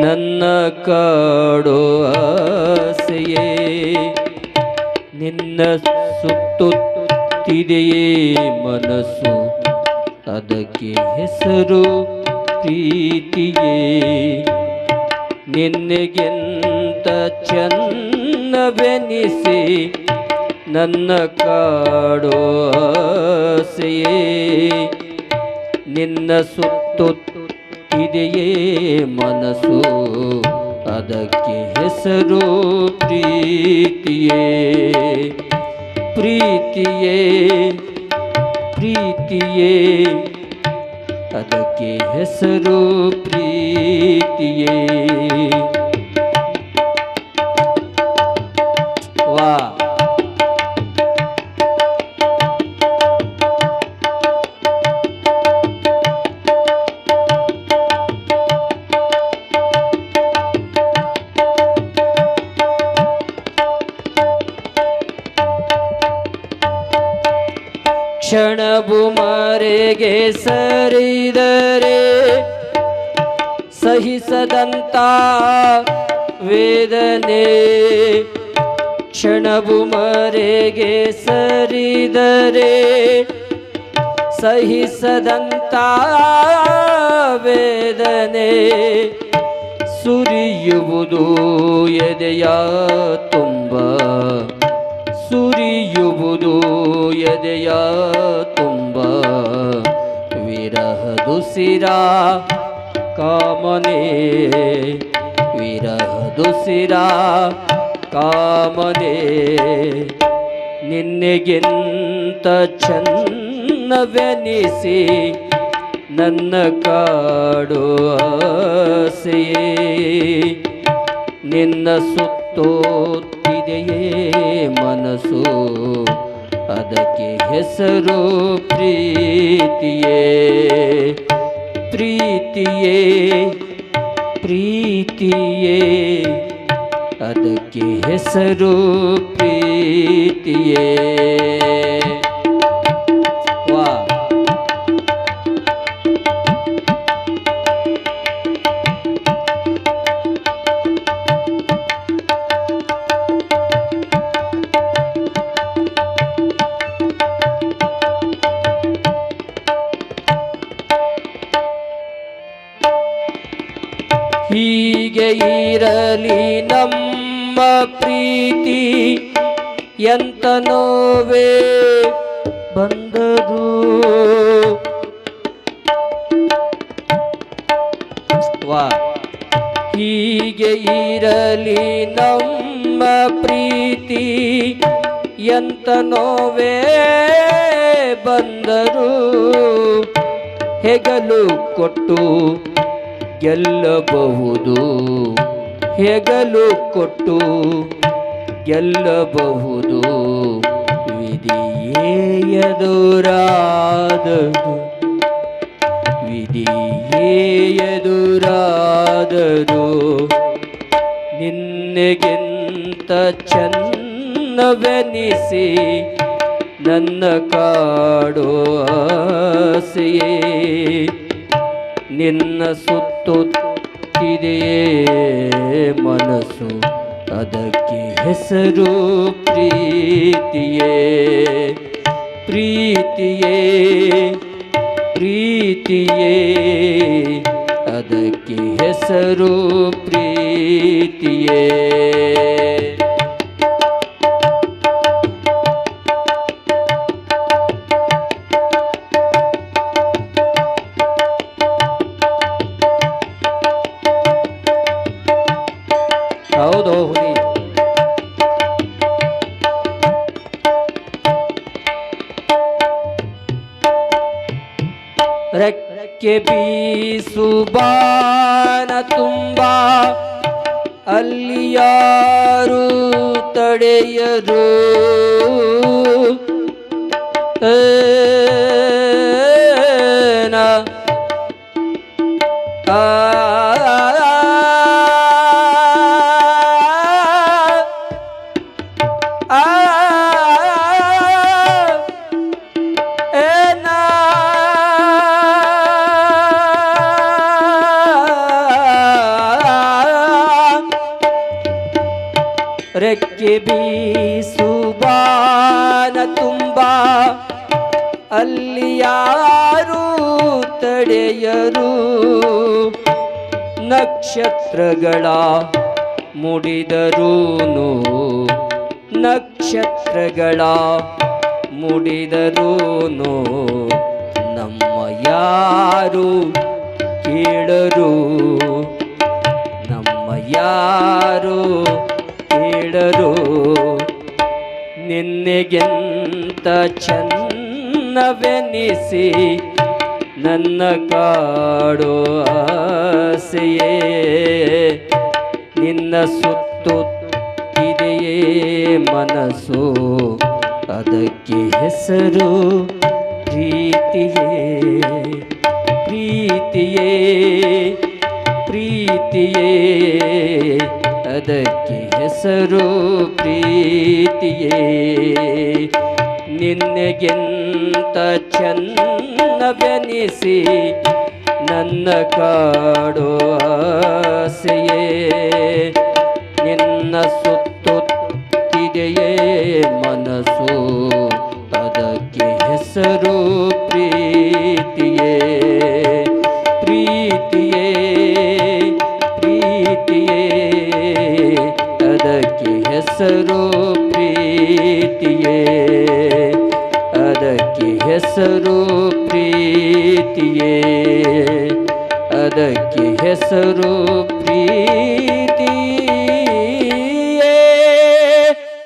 ನನ್ನ ಕಾಡು ಆಸೆಯೇ? ನಿನ್ನ ಸುತ್ತುತ್ತಿದೆಯೇ ಮನಸ್ಸು? ಅದಕ್ಕೆ ಹೆಸರು ಪ್ರೀತಿಯೇ? ನಿನ್ನೆಗೆಂತ ಚೆನ್ನವೆನಿಸಿ ನನ್ನ ಕಾಡೋ ಆಸೆಯೇ? ನಿನ್ನ ಸುತ್ತುತ್ತಿದೆಯೇ ಮನಸ್ಸು ಅದಕ್ಕೆ ಹೆಸರು ಪ್ರೀತಿಯೇ ಪ್ರೀತಿಯೇ ಪ್ರೀತಿಯೇ ಅದಕ್ಕೆ ಹೆಸರು ಪ್ರೀತಿಯೇ ಕ್ಷಣವು ಮರೆಗೆ ಸರಿದರೆ ಸಹಿಸದಂತ ವೇದನೆ ಕ್ಷಣವು ಮರೆಗೆ ಸರಿದರೆ ಸಹಿಸದಂತ ವೇದನೆ ಸುರಿಯುವುದು ಎದೆಯ ತುಂಬ. ಸುರಿಯುವುದು ಎದೆಯ ತುಂಬ. ವಿರಹದುಸಿರ ಕಾಮನೆ. ವಿರಹದುಸಿರ ಕಾಮನೆ. ನಿನ್ನೆಗಿಂತ ಚೆನ್ನವೆನಿಸಿ ನನ್ನ ಕಾಡು ಸೇ ನಿನ್ನ ಸುತ್ತೋತ್ತಿದೆಯೇ ಮನಸ್ಸು ಅದಕ್ಕೆ ಹೆಸರು ಪ್ರೀತಿಯೇ ಪ್ರೀತಿಯೇ ಪ್ರೀತಿಯೇ ಅದಕ್ಕೆ ಹೆಸರು ಪ್ರೀತಿಯೇ ಇರಲಿ ನಮ್ಮ ಪ್ರೀತಿ ಎಂತ ನೋವೇ ಬಂದದು. ಹೀಗೆ ಇರಲಿ ನಮ್ಮ ಪ್ರೀತಿ ಎಂತ ನೋವೇ ಬಂದರು ಹೆಗಲು ಕೊಟ್ಟು ಗೆಲ್ಲಬಹುದು. ಹೆಗಲು ಕೊಟ್ಟು ಗೆಲ್ಲಬಹುದು. ವಿಧಿಯೇಯದುರಾದದು ವಿಧಿಯೇಯದುರಾದದು ನಿನ್ನೆಗಿಂತ ಚನ್ನವೆನಿಸಿ ನನ್ನ ಕಾಡೋ ಆಸೆಯೇ. ನಿನ್ನ ಸುತ್ತುತ್ತಿದೆಯೇ ಮನಸ್ಸು ಅದಕ್ಕೆ ಹೆಸರು ಪ್ರೀತಿಯೇ ಪ್ರೀತಿಯೇ ಪ್ರೀತಿಯೇ ಅದಕ್ಕೆ ಹೆಸರು ಪ್ರೀತಿಯೇ ಹೌದು ಹುಲಿ. ರೆಕ್ಕೆ ಬೀಸುಬಾನ ತುಂಬ ಅಲ್ಲಿ ಯಾರು ತಡೆಯರು ಆ ರೆಕ್ಕೆ ಬೀಸುಬಾನ ತುಂಬ ಅಲ್ಲಿ ಯಾರು ತಡೆಯರು? ನಕ್ಷತ್ರಗಳ ಮುಡಿದರೂನು? ನಕ್ಷತ್ರಗಳ ಮುಡಿದರೂನು? ನಮ್ಮ ಯಾರು ಕೇಳರು? ನಮ್ಮ ಯಾರು ಕೇಳರು. ನಿನ್ನೆಗೆಂತ ಚೆನ್ನವೆನಿಸಿ ನನ್ನ ಕಾಡೋ ಆಸೆಯೇ. ನಿನ್ನ ಸುತ್ತುತ್ತಿದೆಯೇ ಮನಸ್ಸು. ಅದಕ್ಕೆ ಹೆಸರು ಪ್ರೀತಿಯೇ. ಪ್ರೀತಿಯೇ ಪ್ರೀತಿಯೇ. ಅದಕ್ಕೆ ಹೆಸರು ಪ್ರೀತಿಯೇ. ನಿನ್ನೆಗಿಂತ ಚೆನ್ನವೆನಿಸಿ ನನ್ನ ಕಾಡೋ ಆಸೆಯೇ. ನಿನ್ನ ಸುತ್ತುತ್ತಿದೆಯೇ ಮನಸ್ಸು ಅದಕ್ಕೆ ಹೆಸರು ಪ್ರೀತಿಯೇ. ಹೆಸರು ಪ್ರೀತಿಯೇ? ಅದಕ್ಕೆ ಹೆಸರು ಪ್ರೀತಿಯೇ